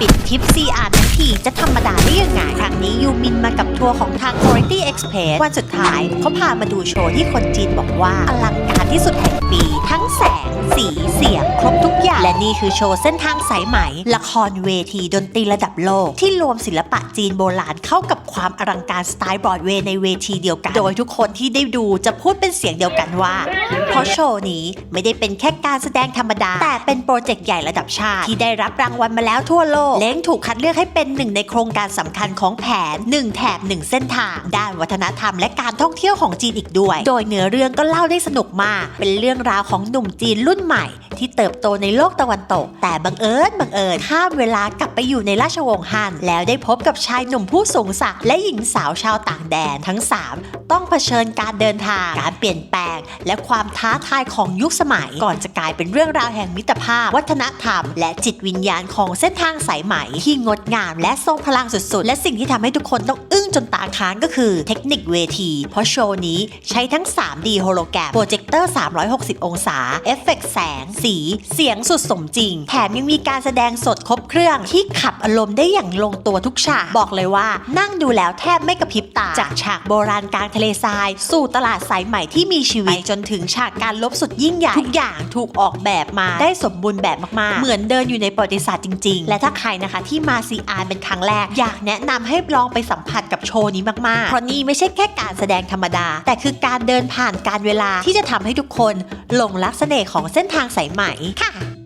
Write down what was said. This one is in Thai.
ปิดทริปซีอาร์ทั้งทีจะธรรมดาได้ยังไงครั้งนี้ยูมินมากับทัวร์ของทาง Quality Express วันสุดท้ายเขาพามาดูโชว์ที่คนจีนบอกว่า อลังการที่สุดแห่งปี ทั้งแสง สีเสียงครบ ทุกอย่าง และนี่คือโชว์เส้นทางสายไหม ละครเวทีดนตรีระดับโลก ที่รวมศิลปะจีนโบราณเข้ากับความอลังการสไตล์บรอดเวย์ในเวทีเดียวกัน โดยทุกคนที่ได้ดูจะพูดเป็นเสียงเดียวกันว่า เพราะโชว์นี้ไม่ได้เป็นแค่การแสดงธรรมดา แต่เป็นโปรเจกต์ใหญ่ระดับชาติ ที่ได้รับรางวัลมาแล้วทั่วโลก เล้งถูกคัดเลือกให้เป็นหนึ่งในโครงการสำคัญของแผน 1 แถบ 1 เส้นทาง ด้านวัฒนธรรมและการท่องเที่ยวของจีนอีกด้วย โดยเนื้อเรื่องก็เล่าได้สนุกมาก เป็นเรื่องราวของหนุ่มจีนรุ่นใหม่ ที่เติบโตในโลกตะวันตก แต่บังเอิญบังเอิญข้ามเวลากลับไปอยู่ในราชวงศ์ฮั่นแล้วได้พบกับชายหนุ่มผู้สูงศักดิ์และหญิงสาวชาวต่างแดนทั้งสามต้องเผชิญการเดินทางการเปลี่ยนแปลง และความท้าทายของยุคสมัย ก่อนจะกลายเป็นเรื่องราวแห่งมิตรภาพ วัฒนธรรม และจิตวิญญาณของเส้นทางสายไหมที่งดงาม และทรงพลังสุดๆ และสิ่งที่ทำให้ทุกคนต้องอึ้งจนตาค้างก็คือเทคนิคเวที เพราะโชว์นี้ใช้ทั้ง 3D โฮโลแกรมโปรเจคเตอร์ 360 องศาเอฟเฟกต์แสง สีเสียงสุดสมจริง แถมยังมีการแสดงสดครบเครื่องที่ขับอารมณ์ได้อย่างลงตัวทุกฉาก บอกเลยว่า นั่งดูแล้วแทบไม่กระพริบตา จากฉากโบราณกลางทะเลทราย สู่ตลาดสายใหม่ที่มีชีวิตจนถึงฉากการลบสุดยิ่งใหญ่ ทุกอย่างถูกออกแบบมาได้สมบูรณ์แบบมากๆ เหมือนเดินอยู่ในประวัติศาสตร์จริง ๆ และถ้าใครนะคะที่มาซีอาร์เป็นครั้งแรก อยากแนะนำให้ลองไปสัมผัสกับโชว์นี้มากๆ เพราะนี่ไม่ใช่แค่การแสดงธรรมดา แต่คือการเดินผ่านการเวลาที่จะทำให้ทุกคนหลงรักเสน่ห์ของเส้นทางสายไหมค่ะค่ะ